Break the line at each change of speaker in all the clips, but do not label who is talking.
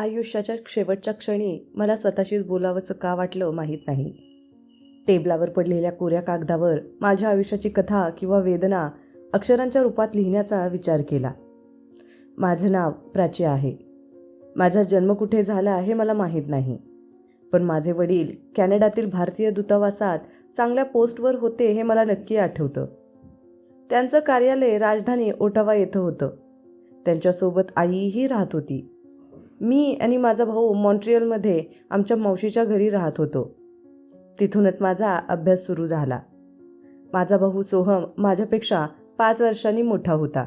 आयुष्याच्या शेवटच्या क्षणी मला स्वतःशीच बोलावंसं का वाटलं माहीत नाही. टेबलावर पडलेल्या कोऱ्या कागदावर माझ्या आयुष्याची कथा किंवा वेदना अक्षरांच्या रूपात लिहिण्याचा विचार केला. माझं नाव प्राची आहे. माझा जन्म कुठे झाला हे मला माहीत नाही. पण माझे वडील कॅनडातील भारतीय दूतावासात चांगल्या पोस्टवर होते हे मला नक्की आठवतं. त्यांचं कार्यालय राजधानी ओटावा येथं होतं. त्यांच्यासोबत आईही राहत होती. मी आणि माझा भाऊ मॉन्ट्रियलमध्ये आमच्या मावशीच्या घरी राहत होतो. तिथूनच माझा अभ्यास सुरू झाला. माझा भाऊ सोहम माझ्यापेक्षा पाच वर्षांनी मोठा होता.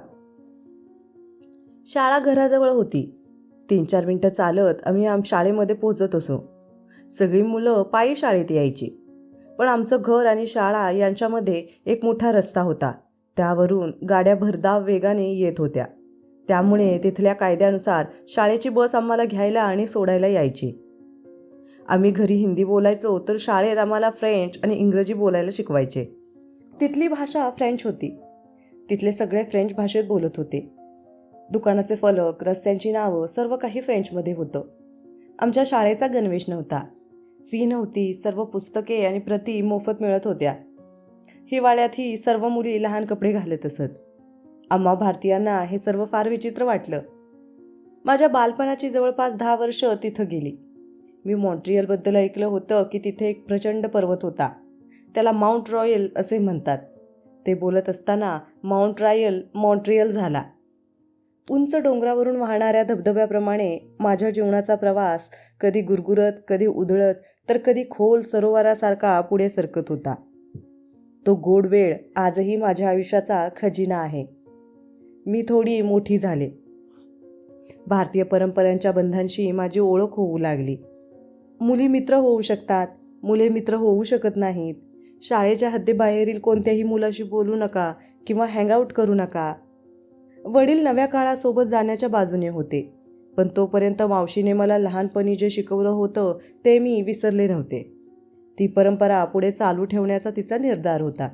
शाळा घराजवळ होती. तीन चार मिनटं चालत आम्ही आम शाळेमध्ये पोहोचत असो. सगळी मुलं पायी शाळेत यायची. पण आमचं घर आणि शाळा यांच्यामध्ये एक मोठा रस्ता होता. त्यावरून गाड्या भरधाव वेगाने येत होत्या. त्यामुळे तिथल्या कायद्यानुसार शाळेची बस आम्हाला घ्यायला आणि सोडायला यायची. आम्ही घरी हिंदी बोलायचो तर शाळेत आम्हाला फ्रेंच आणि इंग्रजी बोलायला शिकवायचे. तिथली भाषा फ्रेंच होती. तिथले सगळे फ्रेंच भाषेत बोलत होते. दुकानाचे फलक रस्त्यांची नावं सर्व काही फ्रेंचमध्ये होतं. आमच्या शाळेचा गणवेश नव्हता. फी नव्हती सर्व पुस्तके आणि प्रती मोफत मिळत होत्या. हिवाळ्यातही सर्व मुली लहान कपडे घालत असत. आम्हा भारतीयांना हे सर्व फार विचित्र वाटलं. माझ्या बालपणाची जवळपास दहा वर्ष तिथं गेली. मी मॉन्ट्रियलबद्दल ऐकलं होतं की तिथे एक प्रचंड पर्वत होता. त्याला माउंट रॉयल असे म्हणतात. ते बोलत असताना माउंट रॉयल मॉन्ट्रियल झाला. उंच डोंगरावरून वाहणाऱ्या धबधब्याप्रमाणे माझ्या जीवनाचा प्रवास कधी गुरगुरत कधी उधळत तर कधी खोल सरोवरासारखा पुढे सरकत होता. तो गोड वेळ आजही माझ्या आयुष्याचा खजिना आहे. मी थोडी मोठी झाले. भारतीय परंपरांच्या बंधांशी माझी ओळख होऊ लागली. मुली मित्र होऊ शकतात मुले मित्र होऊ शकत नाहीत. शाळेच्या हद्दीबाहेरील कोणत्याही मुलाशी बोलू नका किंवा हँगआउट करू नका. वडील नव्या काळासोबत जाण्याच्या बाजूने होते पण तोपर्यंत मावशीने मला लहानपणी जे शिकवलं होतं ते मी विसरले नव्हते. ती परंपरा पुढे चालू ठेवण्याचा तिचा निर्धार होता.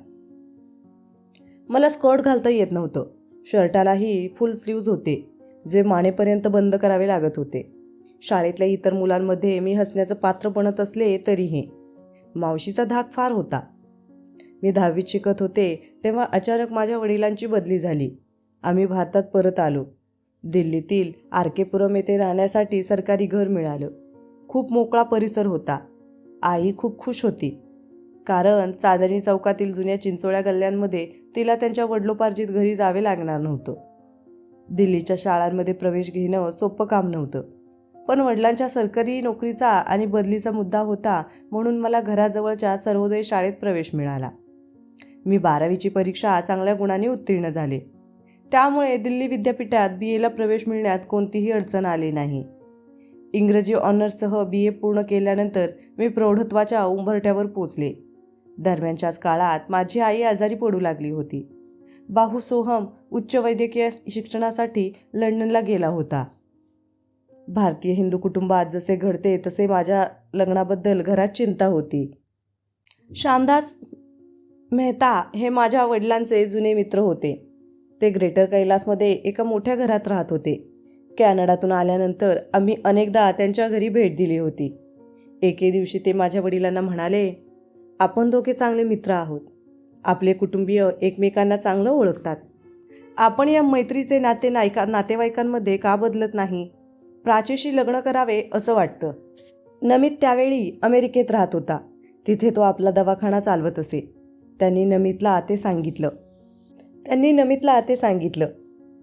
मला स्कर्ट घालता येत नव्हतं. शर्टालाही फुल स्लीव्ज होते जे मानेपर्यंत बंद करावे लागत होते. शाळेतल्या इतर मुलांमध्ये मी हसण्याचं पात्र बनत असले तरीही मावशीचा धाक फार होता. मी दहावीत शिकत होते तेव्हा अचानक माझ्या वडिलांची बदली झाली. आम्ही भारतात परत आलो. दिल्लीतील आर येथे राहण्यासाठी सरकारी घर मिळालं. खूप मोकळा परिसर होता. आई खूप खुश होती. कारण चांदणी चौकातील जुन्या चिंचोळ्या गल्ल्यांमध्ये तिला त्यांच्या वडलोपार्जित घरी जावे लागणार नव्हतं. दिल्लीच्या शाळांमध्ये प्रवेश घेणं सोपं काम नव्हतं. पण वडिलांच्या सरकारी नोकरीचा आणि बदलीचा मुद्दा होता म्हणून मला घराजवळच्या सर्वोदय शाळेत प्रवेश मिळाला. मी बारावीची परीक्षा चांगल्या गुणाने उत्तीर्ण झाले. त्यामुळे दिल्ली विद्यापीठात बी एला प्रवेश मिळण्यात कोणतीही अडचण आली नाही. इंग्रजी ऑनर्ससह बी ए पूर्ण केल्यानंतर मी प्रौढत्वाच्या उंबरठ्यावर पोचले. दरम्यानच्याच काळात माझी आई आजारी पडू लागली होती. बाहू सोहम उच्च वैद्यकीय शिक्षणासाठी लंडनला गेला होता. भारतीय हिंदू कुटुंबात जसे घडते तसे माझ्या लग्नाबद्दल घरात चिंता होती. श्यामदास मेहता हे माझ्या वडिलांचे जुने मित्र होते. ते ग्रेटर कैलासमध्ये एका मोठ्या घरात राहत होते. कॅनडातून आल्यानंतर आम्ही अनेकदा त्यांच्या घरी भेट दिली होती. एके दिवशी ते माझ्या वडिलांना म्हणाले आपण दोघे चांगले मित्र आहोत. आपले कुटुंबीय एकमेकांना चांगलं ओळखतात. आपण या मैत्रीचे नाते नायका नातेवाईकांमध्ये का बदलत नाही? प्राचीशी लग्न करावे असं वाटतं. नमित त्यावेळी अमेरिकेत राहत होता. तिथे तो आपला दवाखाना चालवत असे. त्यांनी नमितला ते सांगितलं. त्यांनी नमितला ते सांगितलं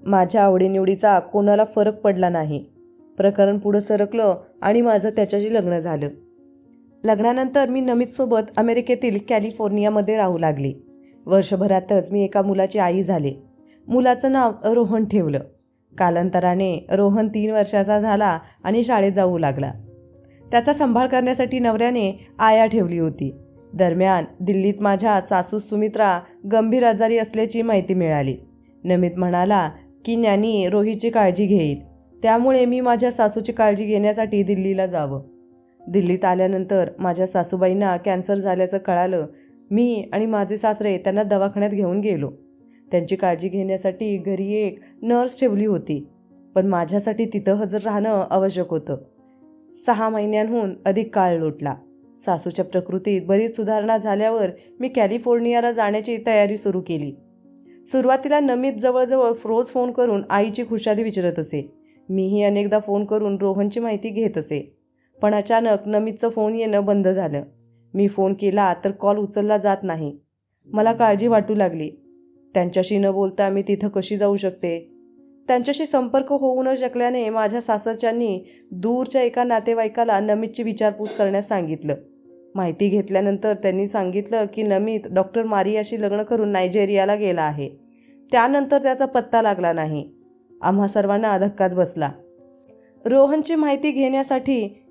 माझ्या आवडीनिवडीचा कोणाला फरक पडला नाही. प्रकरण पुढं सरकलं आणि माझं त्याच्याशी लग्न झालं. लग्नानंतर मी नमितसोबत अमेरिकेतील कॅलिफोर्नियामध्ये राहू लागली. वर्षभरातच मी एका मुलाची आई झाले. मुलाचं नाव रोहन ठेवलं. कालांतराने रोहन तीन वर्षाचा झाला आणि शाळेत जाऊ लागला. त्याचा सांभाळ करण्यासाठी नवऱ्याने आया ठेवली होती. दरम्यान दिल्लीत माझ्या सासू सुमित्रा गंभीर आजारी असल्याची माहिती मिळाली. नमित म्हणाला की ज्ञानी रोहीची काळजी घेईल. त्यामुळे मी माझ्या सासूची काळजी घेण्यासाठी दिल्लीला जावं. दिल्लीत आल्यानंतर माझ्या सासूबाईंना कॅन्सर झाल्याचं कळालं. मी आणि माझे सासरे त्यांना दवाखान्यात घेऊन गेलो. त्यांची काळजी घेण्यासाठी घरी एक नर्स ठेवली होती पण माझ्यासाठी तिथं हजर राहणं आवश्यक होतं. सहा महिन्यांहून अधिक काळ लोटला. सासूच्या प्रकृतीत बरीच सुधारणा झाल्यावर मी कॅलिफोर्नियाला जाण्याची तयारी सुरू केली. सुरुवातीला नमित जवळजवळ रोज फोन करून आईची खुशाली विचारत असे. मीही अनेकदा फोन करून रोहनची माहिती घेत असे. पण अचानक नमितचं फोन येणं बंद झालं. मी फोन केला तर कॉल उचलला जात नाही. मला काळजी वाटू लागली. त्यांच्याशी न बोलता मी तिथं कशी जाऊ शकते? त्यांच्याशी संपर्क होऊ न शकल्याने माझ्या सासरच्यांनी दूरच्या एका नातेवाईकाला नमितची विचारपूस करण्यास सांगितलं. माहिती घेतल्यानंतर त्यांनी सांगितलं की नमित डॉक्टर मारियाशी लग्न करून नायजेरियाला गेला आहे. त्यानंतर त्याचा पत्ता लागला नाही. आम्हा सर्वांना धक्काच बसला. रोहनची माहिती घेण्यासाठी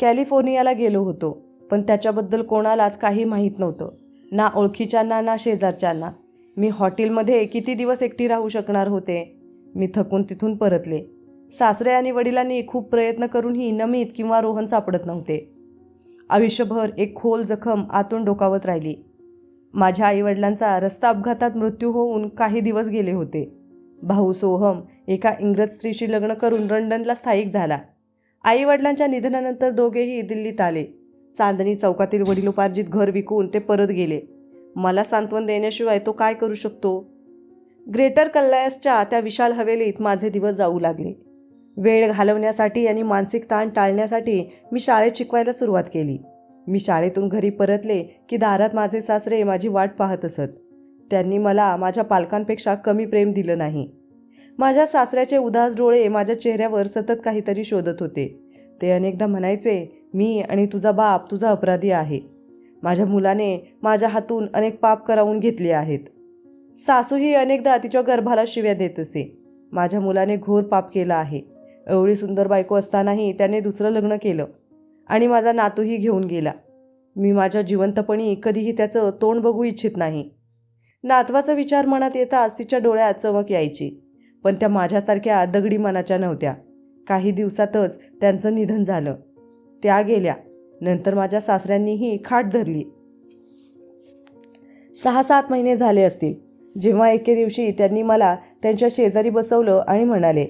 कॅलिफोर्नियाला गेलो होतो पण त्याच्याबद्दल कोणालाच काही माहीत नव्हतं. ना ओळखीच्यांना ना शेजारच्यांना. मी हॉटेलमध्ये किती दिवस एकटी राहू शकणार होते? मी थकून तिथून परतले. सासरे आणि वडिलांनी खूप प्रयत्न करूनही नमित किंवा रोहन सापडत नव्हते. आयुष्यभर एक खोल जखम आतून डोकावत राहिली. माझ्या आईवडिलांचा रस्ता अपघातात मृत्यू होऊन काही दिवस गेले होते. भाऊ सोहम एका इंग्रज स्त्रीशी लग्न करून लंडनला स्थायिक झाला. आईवडिलांच्या निधनानंतर दोघेही दिल्लीत आले. चांदणी चौकातील वडिलोपार्जित घर विकून ते परत गेले. मला सांत्वन देण्याशिवाय तो काय करू शकतो? ग्रेटर कल्लायसच्या त्या विशाल हवेलीत माझे दिवस जाऊ लागले. वेळ घालवण्यासाठी आणि मानसिक ताण टाळण्यासाठी मी शाळेत शिकवायला सुरुवात केली. मी शाळेतून घरी परतले की दारात माझे सासरे माझी वाट पाहत असत. त्यांनी मला माझ्या पालकांपेक्षा कमी प्रेम दिलं नाही. माझ्या सासऱ्याचे उदास डोळे माझ्या चेहऱ्यावर सतत काहीतरी शोधत होते. ते अनेकदा म्हणायचे मी आणि तुझा बाप तुझा अपराधी आहे. माझ्या मुलाने माझ्या हातून अनेक पाप करावून घेतले आहेत. सासूही अनेकदा तिच्या गर्भाला शिव्या देत असे. माझ्या मुलाने घोर पाप केला आहे. एवढी सुंदर बायको असतानाही त्याने दुसरं लग्न केलं आणि माझा नातूही घेऊन गेला. मी माझ्या जिवंतपणी कधीही त्याचं तोंड बघू इच्छित नाही. नातवाचा विचार मनात येताच तिच्या डोळ्यात चमक यायची. पण त्या माझ्यासारख्या दगडी मनाच्या नव्हत्या. काही दिवसातच त्यांचं निधन झालं. त्या गेल्या. नंतर माझ्या सासऱ्यांनीही खाट धरली. सहा सात महिने झाले असतील. जेव्हा एके दिवशी त्यांनी मला त्यांच्या शेजारी बसवलं आणि म्हणाले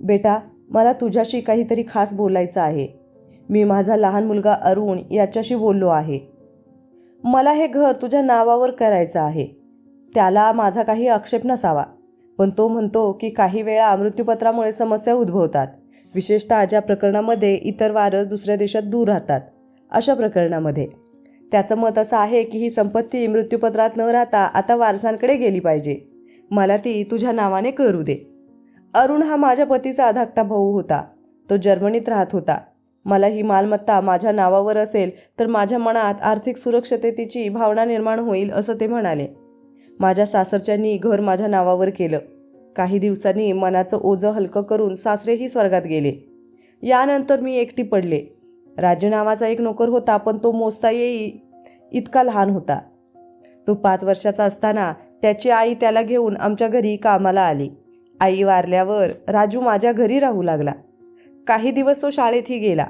बेटा मला तुझ्याशी काहीतरी खास बोलायचं आहे. मी माझा लहान मुलगा अरुण याच्याशी बोललो आहे. मला हे घर तुझ्या नावावर करायचं आहे. त्याला माझा काही आक्षेप नसावा. पण तो म्हणतो की काही वेळा मृत्यूपत्रामुळे समस्या उद्भवतात. विशेषतः ज्या प्रकरणामध्ये इतर वारस दुसऱ्या देशात दूर राहतात अशा प्रकरणामध्ये. त्याचं मत असं आहे की ही संपत्ती मृत्यूपत्रात न राहता आता वारसांकडे गेली पाहिजे. मला ती तुझ्या नावाने करू दे. अरुण हा माझ्या पतीचा धाकटा भाऊ होता. तो जर्मनीत राहत होता. मला ही मालमत्ता माझ्या नावावर असेल तर माझ्या मनात आर्थिक सुरक्षिततेची भावना निर्माण होईल असं ते म्हणाले. माझ्या सासरच्यांनी घर माझ्या नावावर केलं. काही दिवसांनी मनाचं ओझं हलकं करून सासरेही स्वर्गात गेले. यानंतर मी एकटी पडले. राजू नावाचा एक नोकर होता पण तो मोजता येई इतका लहान होता. तो पाच वर्षाचा असताना त्याची आई त्याला घेऊन आमच्या घरी कामाला आली. आई वारल्यावर राजू माझ्या घरी राहू लागला. काही दिवस तो शाळेतही गेला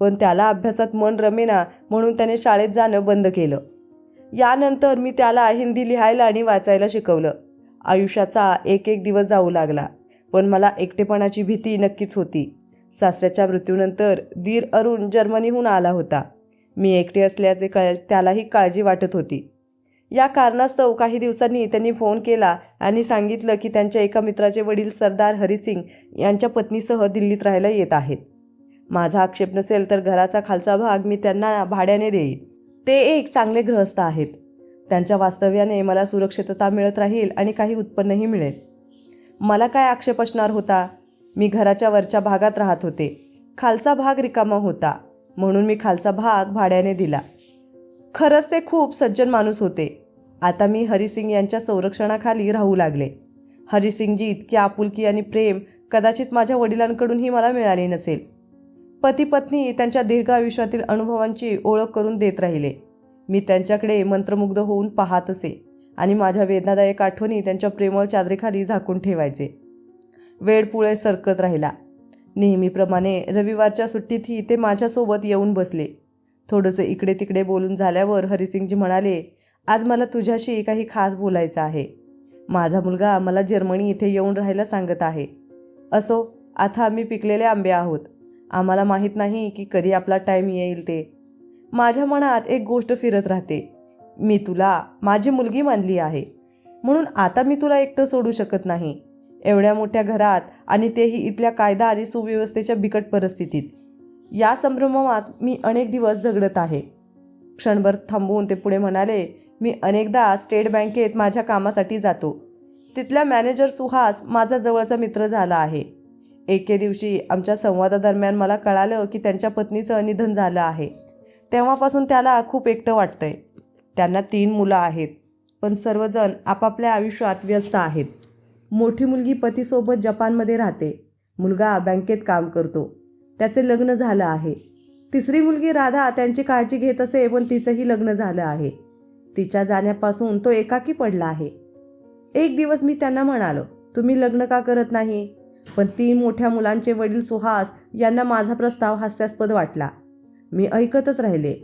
पण त्याला अभ्यासात मन रमेना म्हणून त्याने शाळेत जाणं बंद केलं. यानंतर मी त्याला हिंदी लिहायला आणि वाचायला शिकवलं. आयुष्याचा एक एक दिवस जाऊ लागला पण मला एकटेपणाची भीती नक्कीच होती. सासऱ्याच्या मृत्यूनंतर दीर अरुण जर्मनीहून आला होता. मी एकटे असल्याचे कळ त्यालाही काळजी वाटत होती. या कारणास्तव काही दिवसांनी त्यांनी फोन केला आणि सांगितलं की त्यांच्या एका मित्राचे वडील सरदार हरिसिंग यांच्या पत्नीसह दिल्लीत राहायला येत आहेत. माझा आक्षेप नसेल तर घराचा खालचा भाग मी त्यांना भाड्याने देईन. ते एक चांगले गृहस्थ आहेत. त्यांच्या वास्तव्याने मला सुरक्षितता मिळत राहील आणि काही उत्पन्नही मिळेल. मला काय आक्षेप असणार होता? मी घराच्या वरच्या भागात राहत होते. खालचा भाग रिकामा होता म्हणून मी खालचा भाग भाड्याने दिला. खरंच ते खूप सज्जन माणूस होते. आता मी हरिसिंग यांच्या संरक्षणाखाली राहू लागले. हरिसिंगजी इतकी आपुलकी आणि प्रेम कदाचित माझ्या वडिलांकडूनही मला मिळाले नसेल. पती पत्नी त्यांच्या दीर्घ आयुष्यातील अनुभवांची ओळख करून देत राहिले. मी त्यांच्याकडे मंत्रमुग्ध होऊन पाहत असे आणि माझ्या वेदनादायक आठवणी त्यांच्या प्रेमळ चादरीखाली झाकून ठेवायचे. वेळ पुळे सरकत राहिला. नेहमीप्रमाणे रविवारच्या सुट्टीतही ते माझ्यासोबत येऊन बसले. थोडंसं इकडे तिकडे बोलून झाल्यावर हरिसिंगजी म्हणाले आज मला तुझ्याशी काही खास बोलायचं आहे. माझा मुलगा मला जर्मनी इथे येऊन राहायला सांगत आहे. असो आता आम्ही पिकलेले आंबे आहोत. आम्हाला माहीत नाही की कधी आपला टाईम येईल ते. माझ्या मनात एक गोष्ट फिरत राहते. मी तुला माझी मुलगी मानली आहे. म्हणून आता मी तुला एकटं सोडू शकत नाही. एवढ्या मोठ्या घरात आणि तेही इथल्या कायदा आणि सुव्यवस्थेच्या बिकट परिस्थितीत. या संभ्रमात मी अनेक दिवस झगडत आहे. क्षणभर थांबवून ते पुढे म्हणाले मी अनेकदा स्टेट बँकेत माझ्या कामासाठी जातो. तिथल्या मॅनेजर सुहास माझा जवळचा मित्र झाला आहे. एके दिवशी आमच्या संवादादरम्यान मला कळालं की त्यांच्या पत्नीचं निधन झालं आहे. तेव्हापासून त्याला खूप एकटं वाटतंय. त्यांना तीन मुलं आहेत पण सर्वजण आपापल्या आयुष्यात व्यस्त आहेत. मोठी मुलगी पतीसोबत जपानमध्ये राहते. मुलगा बँकेत काम करतो. त्याचे लग्न झालं आहे. तिसरी मुलगी राधा त्यांची काळजी घेत असे पण तिचंही लग्न झालं आहे. तिच्या जाण्यापासून तो एकाकी पडला आहे. एक दिवस मी त्यांना म्हणालो तुम्ही लग्न का करत नाही? पण तीन मोठ्या मुलांचे वडील सुहास यांना माझा प्रस्ताव हास्यास्पद वाटला. मी ऐकतच राहिले.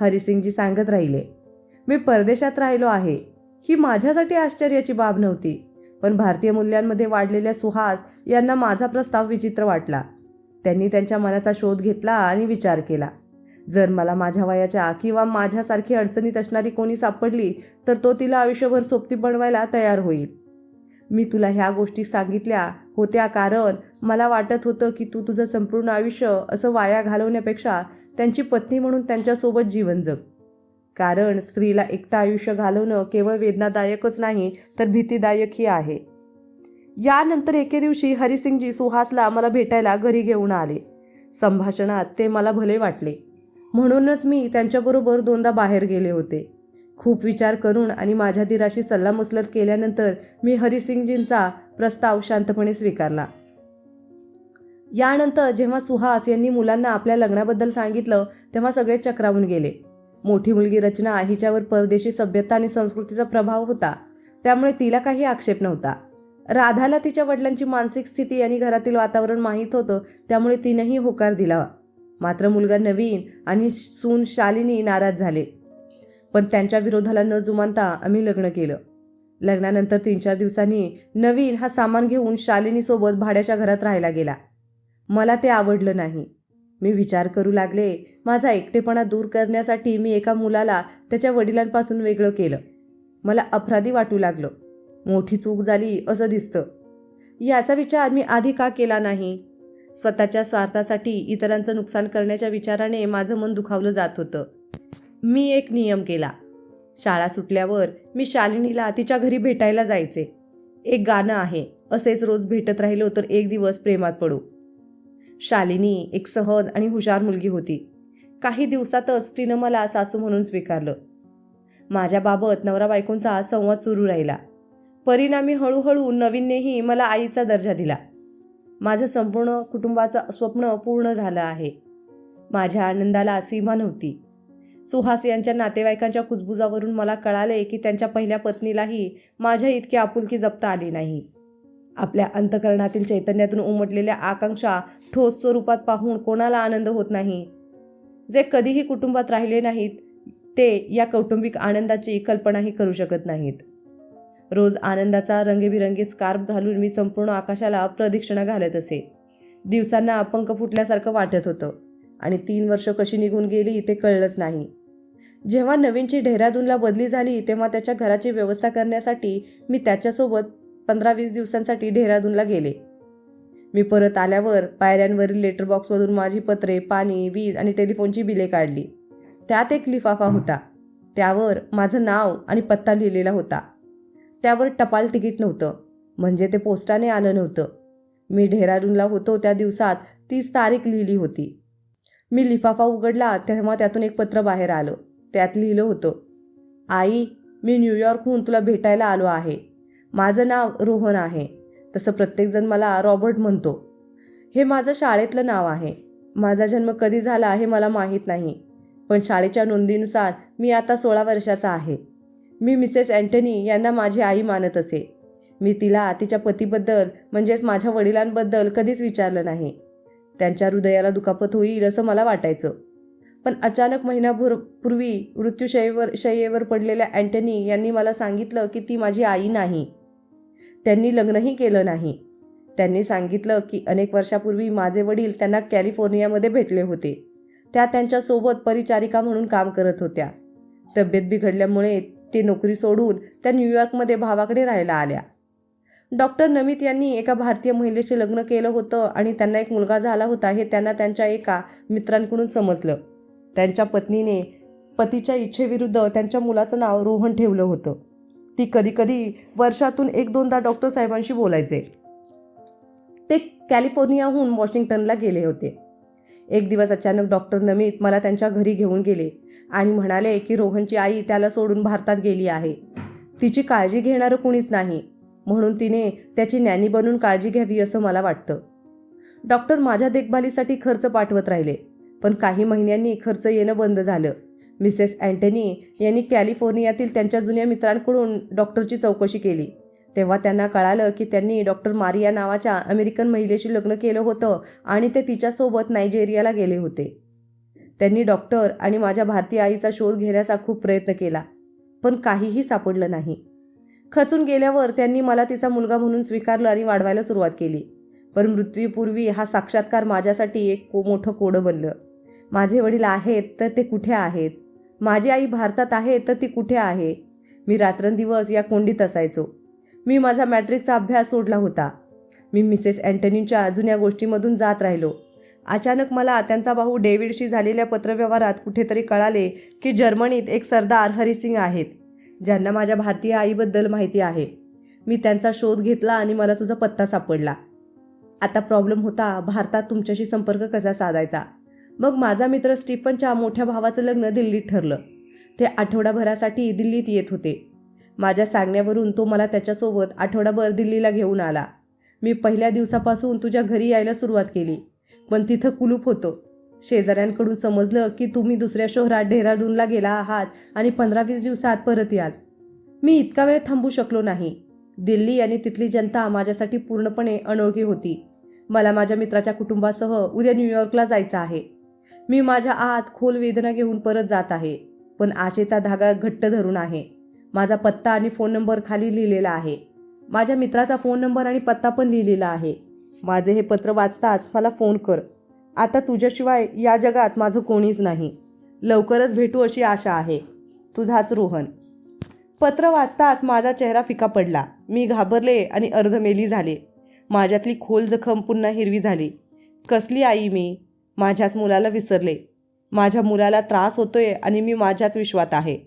हरिसिंगजी सांगत राहिले मी परदेशात राहिलो आहे. ही माझ्यासाठी आश्चर्याची बाब नव्हती पण भारतीय मूल्यांमध्ये वाढलेल्या सुहास यांना माझा प्रस्ताव विचित्र वाटला. त्यांनी त्यांच्या मनाचा शोध घेतला आणि विचार केला. जर मला माझ्या वयाच्या किंवा माझ्यासारखी अडचणीत असणारी कोणी सापडली तर तो तिला आयुष्यभर सोबती बनवायला तयार होईल. मी तुला ह्या गोष्टी सांगितल्या होत्या. कारण मला वाटत होतं की तू तुझं संपूर्ण आयुष्य असं वाया घालवण्यापेक्षा त्यांची पत्नी म्हणून त्यांच्यासोबत जीवन जग. कारण स्त्रीला एकटं आयुष्य घालवणं केवळ वेदनादायकच नाही तर भीतीदायकही आहे. यानंतर एके दिवशी हरिसिंगजी सुहासला मला भेटायला घरी घेऊन आले. संभाषणात ते मला भले वाटले. म्हणूनच मी त्यांच्याबरोबर दोनदा बाहेर गेले होते. खूप विचार करून आणि माझ्या दिराशी सल्लामसलत केल्यानंतर मी हरिसिंगजींचा प्रस्ताव शांतपणे स्वीकारला. यानंतर जेव्हा सुहास यांनी मुलांना आपल्या लग्नाबद्दल सांगितलं तेव्हा सगळे चक्रावून गेले. मोठी मुलगी रचना हिच्यावर परदेशी सभ्यता आणि संस्कृतीचा प्रभाव होता. त्यामुळे तिला काही आक्षेप नव्हता. राधाला तिच्या वडिलांची मानसिक स्थिती आणि घरातील वातावरण माहीत होतं त्यामुळे तिनंही होकार दिला. मात्र मुलगा नवीन आणि सून शालिनी नाराज झाले. पण त्यांच्या विरोधाला न जुमानता आम्ही लग्न केलं. लग्नानंतर तीन चार दिवसांनी नवीन हा सामान घेऊन शालिनीसोबत भाड्याच्या घरात राहायला गेला. मला ते आवडलं नाही. मी विचार करू लागले माझा एकटेपणा दूर करण्यासाठी मी एका मुलाला त्याच्या वडिलांपासून वेगळं केलं. मला अपराधी वाटू लागलं. मोठी चूक झाली असं दिसतं. याचा विचार मी आधी का केला नाही? स्वतःच्या स्वार्थासाठी इतरांचं नुकसान करण्याच्या विचाराने माझं मन दुखावलं जात होतं. मी एक नियम केला. शाळा सुटल्यावर मी शालिनीला तिच्या घरी भेटायला जायचे. एक गाणं आहे असेच रोज भेटत राहिलो तर एक दिवस प्रेमात पडू. शालिनी एक सहज आणि हुशार मुलगी होती. काही दिवसातच तिनं मला सासू म्हणून स्वीकारलं. माझ्याबाबत नवरा बायकोंचा संवाद सुरू राहिला. परिणामी हळूहळू नवीननेही मला आईचा दर्जा दिला. माझं संपूर्ण कुटुंबाचं स्वप्न पूर्ण झालं आहे. माझ्या आनंदाला सीमा नव्हती. सुहास यांच्या नातेवाईकांच्या कुजबुजावरून मला कळाले की त्यांच्या पहिल्या पत्नीलाही माझ्या इतकी आपुलकी जपता आली नाही. आपल्या अंतकरणातील चैतन्यातून उमटलेल्या आकांक्षा ठोस स्वरूपात पाहून कोणाला आनंद होत नाही. जे कधीही कुटुंबात राहिले नाहीत ते या कौटुंबिक आनंदाची कल्पनाही करू शकत नाहीत. रोज आनंदाचा रंगीबिरंगी स्कार्फ घालून मी संपूर्ण आकाशाला प्रदक्षिणा घालत असे. दिवसांना अपंक फुटल्यासारखं वाटत होतं आणि तीन वर्ष कशी निघून गेली ते कळलंच नाही. जेव्हा नवीनची डेहराडूनला बदली झाली तेव्हा त्याच्या घराची व्यवस्था करण्यासाठी मी त्याच्यासोबत पंधरा वीस दिवसांसाठी डेहराडूनला गेले. मी परत आल्यावर पायऱ्यांवरील लेटर बॉक्समधून माझी पत्रे पाणी वीज आणि टेलिफोनची बिले काढली. त्यात एक लिफाफा होता. त्यावर माझं नाव आणि पत्ता लिहिलेला होता. त्यावर टपाल तिकीट नव्हतं. म्हणजे ते पोस्टाने आलं नव्हतं. मी डेहराडूनला होतो त्या दिवसात तीस तारीख लिहिली होती. मी लिफाफा उघडला तेव्हा त्यातून एक पत्र बाहेर आलं. त्यात लिहिलं होतं आई मी न्यूयॉर्कहून तुला भेटायला आलो आहे. माझं नाव रोहन आहे. तसं प्रत्येकजण मला रॉबर्ट म्हणतो. हे माझं शाळेतलं नाव आहे. माझा जन्म कधी झाला हे मला माहीत नाही. पण शाळेच्या नोंदीनुसार मी आता सोळा वर्षाचा आहे. मी मिसेस अँटनी यांना माझी आई मानत असे. मी तिला तिच्या पतीबद्दल म्हणजेच माझ्या वडिलांबद्दल कधीच विचारलं नाही. त्यांच्या हृदयाला दुखापत होईल असं मला वाटायचं. पण अचानक महिनाभर पूर्वी मृत्यूशयेवर शय्येवर पडलेल्या अँटनी यांनी मला सांगितलं की ती माझी आई नाही. त्यांनी लग्नही केलं नाही. त्यांनी सांगितलं की अनेक वर्षापूर्वी माझे वडील त्यांना कॅलिफोर्नियामध्ये भेटले होते. त्या त्यांच्यासोबत परिचारिका म्हणून काम करत होत्या. तब्येत बिघडल्यामुळे ते नोकरी सोडून त्या न्यूयॉर्कमध्ये भावाकडे राहायला आल्या. डॉक्टर नमित यांनी एका भारतीय महिलेशी लग्न केलं होतं आणि त्यांना एक मुलगा झाला होता हे त्यांना त्यांच्या एका मित्रांकडून समजलं. त्यांच्या पत्नीने पतीच्या इच्छेविरुद्ध त्यांच्या मुलाचं नाव रोहन ठेवलं होतं. ती कधीकधी वर्षातून एक दोनदा डॉक्टर साहेबांशी बोलायचे. ते कॅलिफोर्नियाहून वॉशिंग्टनला गेले होते. एक दिवस अचानक डॉक्टर नमित मला त्यांच्या घरी घेऊन गेले आणि म्हणाले की रोहनची आई त्याला सोडून भारतात गेली आहे. तिची काळजी घेणारं कुणीच नाही. म्हणून तिने त्याची नॅनी बनून काळजी घ्यावी असं मला वाटतं. डॉक्टर माझ्या देखभालीसाठी खर्च पाठवत राहिले. पण काही महिन्यांनी खर्च येणं बंद झालं. मिसेस अँटनी यांनी कॅलिफोर्नियातील त्यांच्या जुन्या मित्रांकडून डॉक्टरची चौकशी केली. तेव्हा त्यांना कळालं की त्यांनी डॉक्टर मारिया नावाच्या अमेरिकन महिलेशी लग्न केलं होतं आणि ते तिच्यासोबत नायजेरियाला गेले होते. त्यांनी डॉक्टर आणि माझ्या भारतीय आईचा शोध घेण्याचा खूप प्रयत्न केला पण काहीही सापडलं नाही. खचून गेल्यावर त्यांनी मला तिचा मुलगा म्हणून स्वीकारलं आणि वाढवायला सुरुवात केली पण मृत्यूपूर्वी हा साक्षात्कार माझ्यासाठी एक को मोठं कोडं बनलं. माझे वडील आहेत तर ते कुठे आहेत? माझी आई भारतात आहे तर ती कुठे आहे? मी रात्रंदिवस या कोंडीत असायचो. मी माझा मॅट्रिकचा अभ्यास सोडला होता. मी मिसेस अँटनीच्या जुन्या गोष्टीमधून जात राहिलो. अचानक मला त्यांचा भाऊ डेव्हिडशी झालेल्या पत्रव्यवहारात कुठेतरी कळाले की जर्मनीत एक सरदार हरिसिंग आहेत ज्यांना माझ्या भारतीय आईबद्दल माहिती आहे. मी त्यांचा शोध घेतला आणि मला तुझा पत्ता सापडला. आता प्रॉब्लेम होता भारतात तुमच्याशी संपर्क कसा साधायचा? मग माझा मित्र स्टीफनच्या मोठ्या भावाचं लग्न दिल्लीत ठरलं. ते आठवडाभरासाठी दिल्लीत येत होते. माझ्या सांगण्यावरून तो मला त्याच्यासोबत आठवडाभर दिल्लीला घेऊन आला. मी पहिल्या दिवसापासून तुझ्या घरी यायला सुरुवात केली पण तिथं कुलूप होतं. शेजाऱ्यांकडून समजलं की तुम्ही दुसऱ्या शहरात डेहराडूनला गेला आहात आणि पंधरा वीस दिवसात परत याल. मी इतका वेळ थांबू शकलो नाही. दिल्ली आणि तिथली जनता माझ्यासाठी पूर्णपणे अनोळखी होती. मला माझ्या मित्राच्या कुटुंबासह उद्या न्यूयॉर्कला जायचं आहे. मी माझ्या आत खोल वेदना घेऊन परत जात आहे पण आशेचा धागा घट्ट धरून आहे. माझा पत्ता आणि फोन नंबर खाली लिहिलेला आहे. माझ्या मित्राचा फोन नंबर आणि पत्ता पण लिहिलेला आहे. माझे हे पत्र वाचताच मला फोन कर. आता तुझ्याशिवाय या जगात माझं कोणीच नाही. लवकरच भेटू अशी आशा आहे. तुझाच रोहन. पत्र वाचताच माझा चेहरा फिका पडला. मी घाबरले आणि अर्धमेली झाले. माझ्यातली खोल जखम पुन्हा हिरवी झाली. कसली आई मी? माझ्याच मुलाला विसरले. माझ्या मुलाला त्रास होतोय आणि मी माझ्याच विश्वात आहे.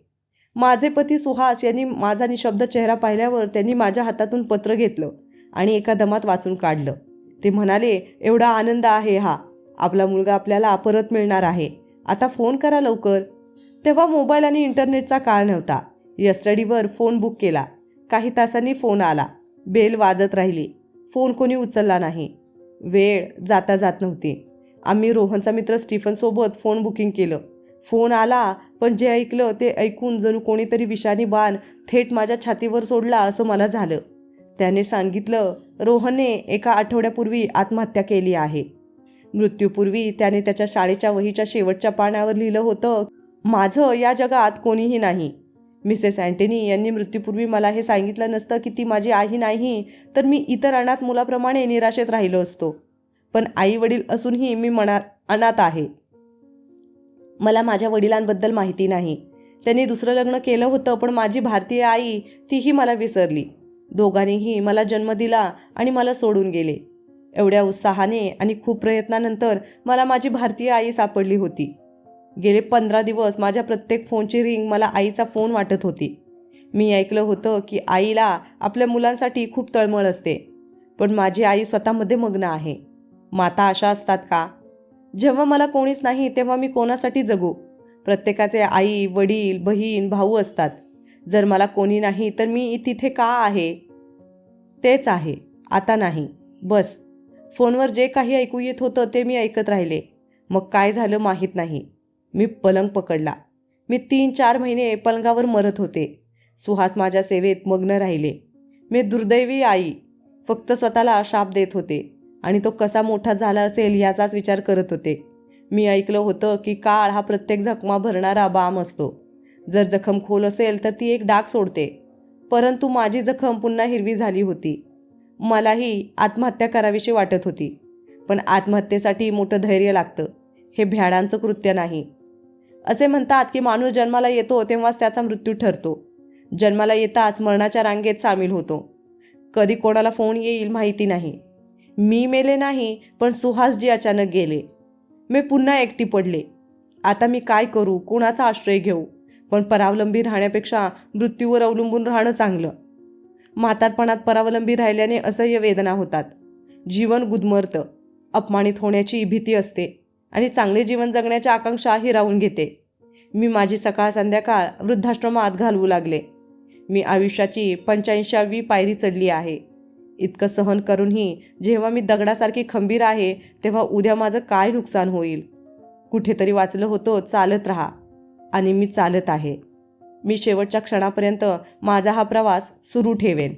माझे पती सुहास यांनी माझा निशब्द चेहरा पाहिल्यावर त्यांनी माझ्या हातातून पत्र घेतलं आणि एका दमात वाचून काढलं. ते म्हणाले एवढा आनंद आहे हा. आपला मुलगा आपल्याला परत मिळणार आहे. आता फोन करा लवकर. तेव्हा मोबाईल आणि इंटरनेटचा काळ नव्हता. यस्टडीवर फोन बुक केला. काही तासांनी फोन आला. बेल वाजत राहिली. फोन कोणी उचलला नाही. वेळ जाता जात नव्हती. आम्ही रोहनचा मित्र स्टीफनसोबत फोन बुकिंग केलं. फोन आला पण जे ऐकलं ते ऐकून जणू कोणीतरी विषाणी बाण थेट माझ्या छातीवर सोडला असं मला झालं. त्याने सांगितलं रोहनने एका आठवड्यापूर्वी आत्महत्या केली आहे. मृत्यूपूर्वी त्याने त्याच्या शाळेच्या वहीच्या शेवटच्या पानावर लिहिलं होतं माझं या जगात कोणीही नाही. मिसेस अँटनी यांनी मृत्यूपूर्वी मला हे सांगितलं नसतं की ती माझी आई नाही तर मी इतर अनाथ मुलाप्रमाणे निराशेत राहिलो असतो. पण आई वडील असूनही मी मना अनाथ आहे. मला माझ्या वडिलांबद्दल माहिती नाही. त्यांनी दुसरं लग्न केलं होतं पण माझी भारतीय आई तीही मला विसरली. दोघांनीही मला जन्म दिला आणि मला सोडून गेले. एवढ्या उत्साहाने आणि खूप प्रयत्नानंतर मला माझी भारतीय आई सापडली होती. गेले पंधरा दिवस माझ्या प्रत्येक फोनची रिंग मला आईचा फोन वाटत होती. मी ऐकलं होतं की आईला आपल्या मुलांसाठी खूप तळमळ असते पण माझी आई स्वतःमध्ये मग्न आहे. माता अशा असतात का? जेव्हा मला कोणीच नाही तेव्हा मी कोणासाठी जगू? प्रत्येकाचे आई वडील बहीण भाऊ असतात. जर मला कोणी नाही तर मी तिथे का आहे? तेच आहे. आता नाही. बस. फोनवर जे काही ऐकू येत होतं ते मी ऐकत राहिले. मग काय झालं माहीत नाही. मी पलंग पकडला. मी तीन चार महिने पलंगावर मरत होते. सुहास माझ्या सेवेत मग्न राहिले. मी दुर्दैवी आई. फक्त स्वतःला शाप देत होते. आणि तो कसा मोठा झाला असेल याचाच विचार करत होते. मी ऐकलं होतं की काळ हा प्रत्येक जखमा भरणारा बाम असतो. जर जखम खोल असेल तर ती एक डाग सोडते. परंतु माझी जखम पुन्हा हिरवी झाली होती. मलाही आत्महत्या करावीशी वाटत होती. पण आत्महत्येसाठी मोठं धैर्य लागतं. हे भ्याडांचं कृत्य नाही. असे म्हणतात की माणूस जन्माला येतो तेव्हाच त्याचा मृत्यू ठरतो. जन्माला येताच मरणाच्या रांगेत सामील होतो. कधी कोणाला फोन येईल माहिती नाही. मी मेले नाही पण सुहासजी अचानक गेले. मी पुन्हा एकटी पडले. आता मी काय करू कोणाचा आश्रय घेऊ? पण परावलंबी राहण्यापेक्षा मृत्यूवर अवलंबून राहणं चांगलं. म्हातारपणात परावलंबी राहिल्याने असह्य वेदना होतात. जीवन गुदमरतं. अपमानित होण्याची भीती असते आणि चांगले जीवन जगण्याची आकांक्षा हिरावून घेते. मी माझी सकाळ संध्याकाळ वृद्धाश्रमात घालवू लागले. मी आयुष्याची पंच्याऐंशावी पायरी चढली आहे. इतकं सहन करूनही जेव्हा मी दगडासारखी खंबीर आहे तेव्हा उद्या माझं काय नुकसान होईल? कुठेतरी वाचलं होतं चालत राहा. आणि मी चालत आहे. मी शेवटच्या क्षणापर्यंत माझा हा प्रवास सुरू ठेवेन.